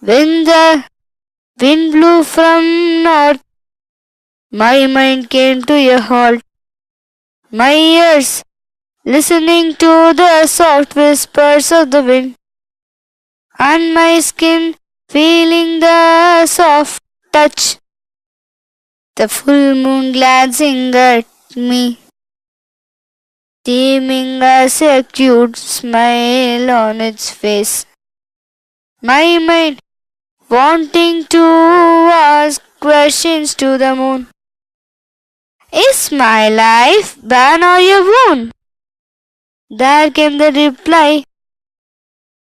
When the wind blew from north, my mind came to a halt. My ears listening to the soft whispers of the wind, and my skin feeling the soft touch. The full moon glancing at me, teeming a cute smile on its face. My mind wanting to ask questions to the moon. Is my life ban or your wound? There came the reply.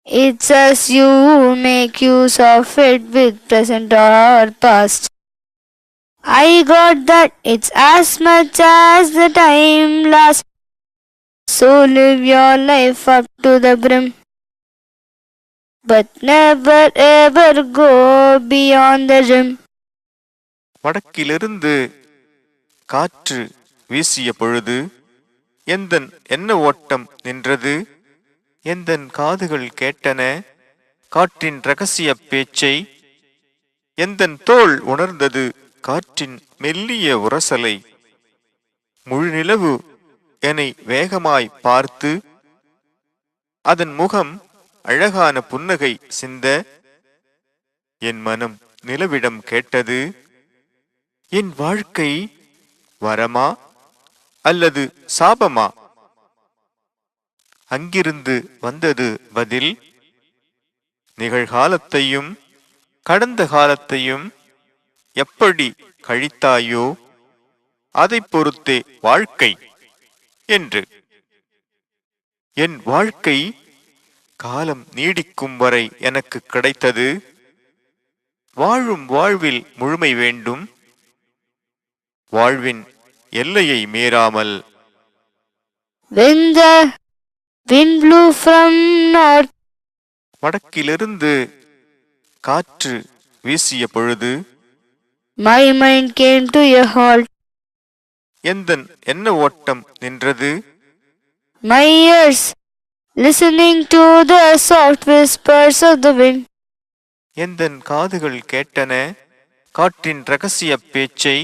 It's as you make use of it with present or past. I got that it's as much as the time lasts. So live your life up to the brim. But never ever go beyond the rim. வடக்கிலிருந்து காற்று வீசிய பொழுது எந்தன் என்ன ஓட்டம் நின்றது? எந்தன் காதுகள் கேட்டன? காற்றின் ரகசிய பேச்சை எந்தன் தோள் உணர்ந்தது? காற்றின் மெல்லிய உரசலை முழுநிலவு என்னை வேகமாய் பார்த்து அதன் முகம் அழகான புன்னகை சிந்த என் மனம் நிலவிடம் கேட்டது என் வாழ்க்கை வரமா அல்லது சாபமா? அங்கிருந்து வந்தது பதில் நிகழ்காலத்தையும் கடந்த காலத்தையும் எப்படி கழித்தாயோ அதைப் பொறுத்தே வாழ்க்கை என்று. என் வாழ்க்கை காலம் நீடிக்கும் வரை எனக்கு கிடைத்தது. வாழும் வாழ்வில் முழுமை வேண்டும். வாழ்வின் எல்லையை மீறாமல். When the wind blew from north, வடக்கிலிருந்து காற்று வீசிய பொழுது. My mind came to a halt. எந்தன் என்ன ஓட்டம் நின்றது? My ears listening to the soft whispers of the wind, எந்தன் காதுகள் கேட்டன காற்றின் ரகசிய பேச்சை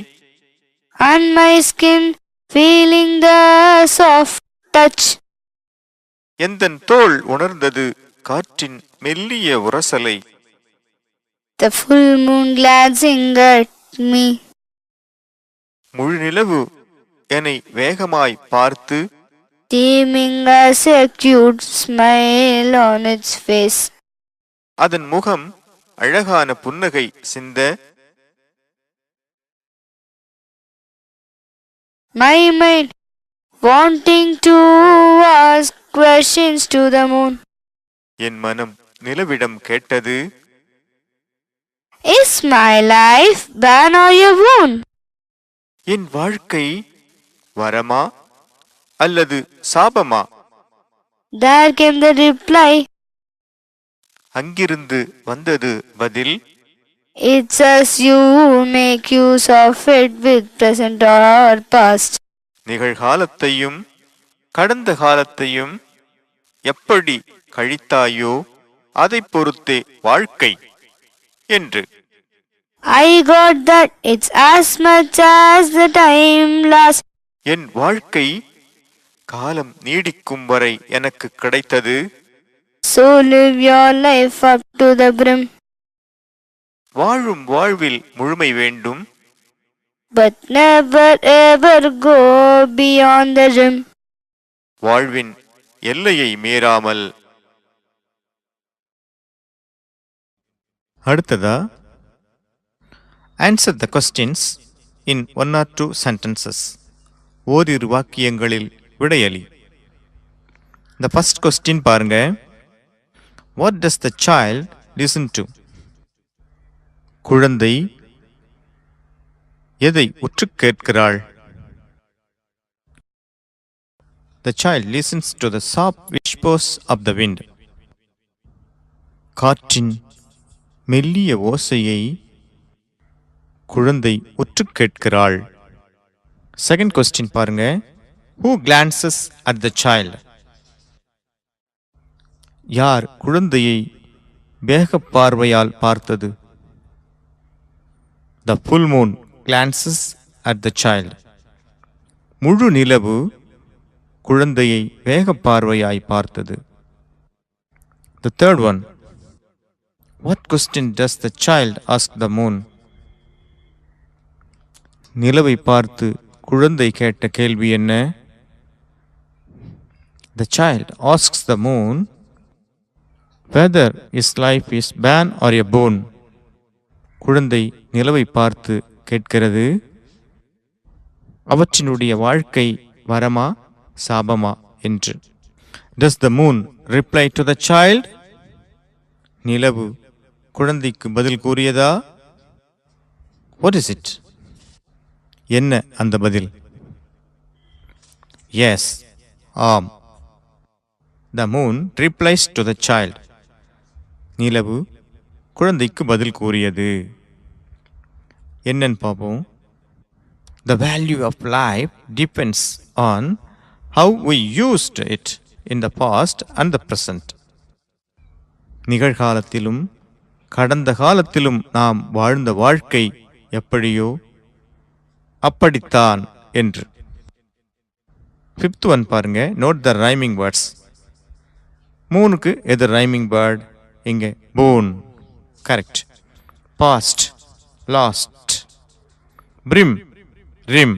and my skin feeling the soft touch. எந்தன் தோள் உணர்ந்தது காற்றின் மெல்லிய உரசலை The full moon glancing at me, முழுநிலவு என்னை வேகமாய் பார்த்து teeming as a cute smile on its face. அதன் முகம் அழகான புன்னகை சிந்த My mind wanting to ask questions to the moon. என் மனம் நிலவிடம் கேட்டது Is my life ban or a wound? என் வாழ்க்கை வரமா அல்லது சாபமா There came the reply. அங்கிருந்து வந்தது பதில் It's as you make use of it with present or past. நிகழ்காலத்தையும் கடந்த காலத்தையும் எப்படி கழித்தாயோ அதைப் பொறுத்தே வாழ்க்கை என்று I got that it's as much as the time lasts. என் வாழ்க்கை காலம் நீடிக்கும் வரை எனக்கு கிடைத்தது. So live your life up to the brim. வாழும் வாழ்வில் முழுமை வேண்டும். But never ever go beyond the rim. வாழ்வின் எல்லையை மீறாமல். அடுத்ததா? Answer the questions in one or two sentences ஓரிரு வாக்கியங்களில் விடையளி த ஃபஸ்ட் கொஸ்டின் பாருங்க. What does the child listen to குழந்தை எதை உற்று கேட்கிறாள்? The child listens to the soft whispers of the wind. காற்றின் மெல்லிய ஓசையை குழந்தை உற்று கேட்கிறாள். செகண்ட் கொஸ்டின் பாருங்க. Who glances at the child யார் குழந்தையை வேக பார்வையால் பார்த்தது? The full moon glances at the child முழு நிலவு குழந்தையை வேக பார்வையாய் பார்த்தது. The third one what question does the child ask the moon நிலவை பார்த்து குழந்தை கேட்ட கேள்வி என்ன? The child asks the moon whether is life is bane or a boon குழந்தை நிலவை பார்த்து கேட்கிறது அவற்றினுடைய வாழ்க்கை வரமா சாபமா? என்று. Does the moon reply to the child நிலவு குழந்தைக்கு பதில் கூறியதா? வாட் இஸ் இட் என்ன அந்த பதில்? எஸ் ஆம் the moon replies to the child நிலவு குழந்தைக்கு பதில் கூறியது. என்னன்னு பார்ப்போம். The value of life depends on how we used it in the past and the present நிகழ்காலத்திலும் கடந்த காலத்திலும் நாம் வாழ்ந்த வாழ்க்கை எப்படியோ அப்படித்தான் என்று. ஃபிஃப்த் ஒன் பாருங்க. நோட் த ரைமிங் வேர்ட்ஸ் மூணுக்கு எது ரைமிங் பேர்ட் இங்கே boon correct past last brim rim